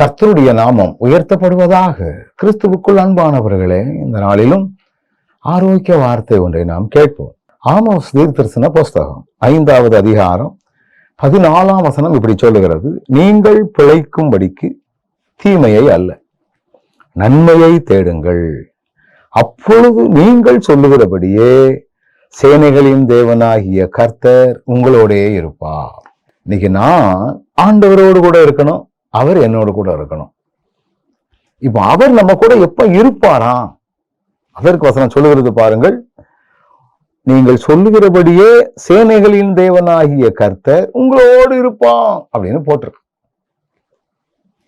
கர்த்தருடைய நாமம் உயர்த்தப்படுவதாக கிறிஸ்துவுக்குள் அன்பானவர்களே இந்த நாளிலும் ஆரோக்கிய வார்த்தை ஒன்றை நாம் கேட்போம். ஆமோஸ் தீர்த்தரிசன புஸ்தகம் ஐந்தாவது அதிகாரம் பதினாலாம் வசனம் இப்படி சொல்லுகிறது. நீங்கள் பிழைக்கும்படிக்கு தீமையை அல்ல நன்மையை தேடுங்கள். அப்பொழுது நீங்கள் சொல்லுகிறபடியே சேனைகளின் தேவனாகிய கர்த்தர் உங்களோடே இருப்பார். இன்னைக்கு நான் ஆண்டவரோடு கூட இருக்கணும். அவர் என்னோட கூட இருக்கணும். இப்போ அவர் நம்ம கூட எப்ப இருப்பாராம் அதற்கு வசனம் சொல்லுகிறது பாருங்கள். நீங்கள் சொல்லுகிறபடியே சேனைகளின் தேவனாகிய கர்த்தர் உங்களோடு இருப்பான் அப்படின்னு போட்டிருக்கு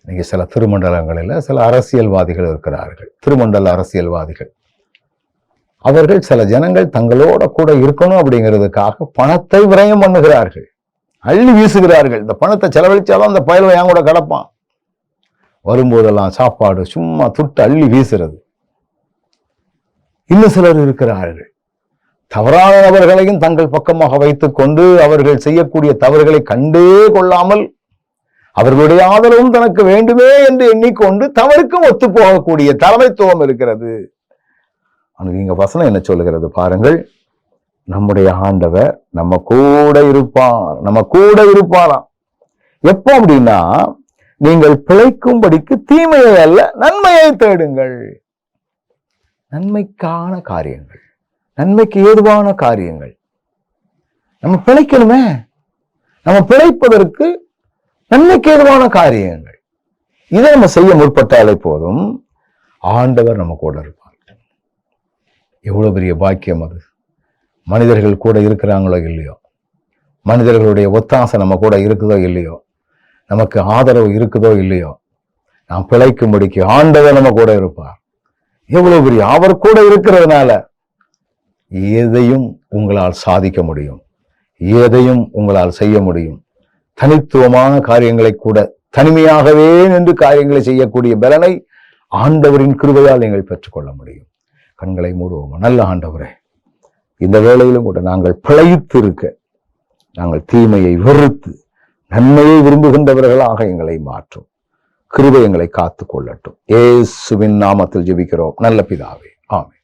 இன்னைக்கு சில திருமண்டலங்களில் சில அரசியல்வாதிகள் இருக்கிறார்கள். திருமண்டல அரசியல்வாதிகள். அவர்கள் சில ஜனங்கள் தங்களோட கூட இருக்கணும் அப்படிங்கிறதுக்காக பணத்தை விரயம் பண்ணுகிறார்கள். அள்ளி வீசுகிறார்கள். இந்த பணத்தை செலவழிச்சாலும் அந்த பயலுவை என் கூட கிடப்பான். வரும்போதெல்லாம் சாப்பாடு சும்மா துட்டு அள்ளி வீசுறது. இன்னும் சிலர் இருக்கிறார்கள். தவறான நபர்களையும் தங்கள் பக்கமாக வைத்துக்கொண்டு அவர்கள் செய்யக்கூடிய தவறுகளை கண்டே கொள்ளாமல் அவர்களுடைய ஆதரவும் தனக்கு வேண்டுமே என்று எண்ணிக்கொண்டு தவறுக்கும் ஒத்து போகக்கூடிய தலைமைத்துவம் இருக்கிறது. ஆனால் இங்க வசனம் என்ன சொல்லுகிறது பாருங்கள். நம்முடைய ஆண்டவர் நம்ம கூட இருப்பார். நம்ம கூட இருப்பாராம். எப்போ அப்படின்னா நீங்கள் பிழைக்கும்படிக்கு தீமையை அல்ல நன்மையை தேடுங்கள். நன்மைக்கான காரியங்கள். நன்மைக்கு ஏதுவான காரியங்கள். நம்ம பிழைக்கணுமே. நம்ம பிழைப்பதற்கு நன்மைக்கு ஏதுவான காரியங்கள். இதை நம்ம செய்ய முற்பட்டாலே போதும் ஆண்டவர் நம்ம கூட இருப்பார். எவ்வளவு பெரிய பாக்கியம் அது. மனிதர்கள் கூட இருக்கிறாங்களோ இல்லையோ? மனிதர்களுடைய ஒத்தாசை நம்ம கூட இருக்குதோ இல்லையோ? நமக்கு ஆதரவு இருக்குதோ இல்லையோ? நாம் பிழைக்கும்படிக்கு ஆண்டவர் நம்ம கூட இருப்பார். எவ்வளவு பெரிய அவர் கூட இருக்கிறதுனால எதையும் உங்களால் சாதிக்க முடியும். எதையும் உங்களால் செய்ய முடியும். தனித்துவமான காரியங்களை கூட தனிமையாகவே நின்று காரியங்களை செய்யக்கூடிய பலனை ஆண்டவரின் கிருபையால் நீங்கள் பெற்றுக்கொள்ள முடியும். கண்களை மூடுவோம். நல்ல ஆண்டவரே இந்த வேளையிலும் கூட நாங்கள் பிழைத்து இருக்க நாங்கள் தீமையை வெறுத்து நன்மையை விரும்புகின்றவர்களாக எங்களை மாற்றும். கிருபை எங்களை காத்து கொள்ளட்டும். ஏசுவின் நாமத்தில் ஜெபிக்கிறோம். நல்ல பிதாவே. ஆமே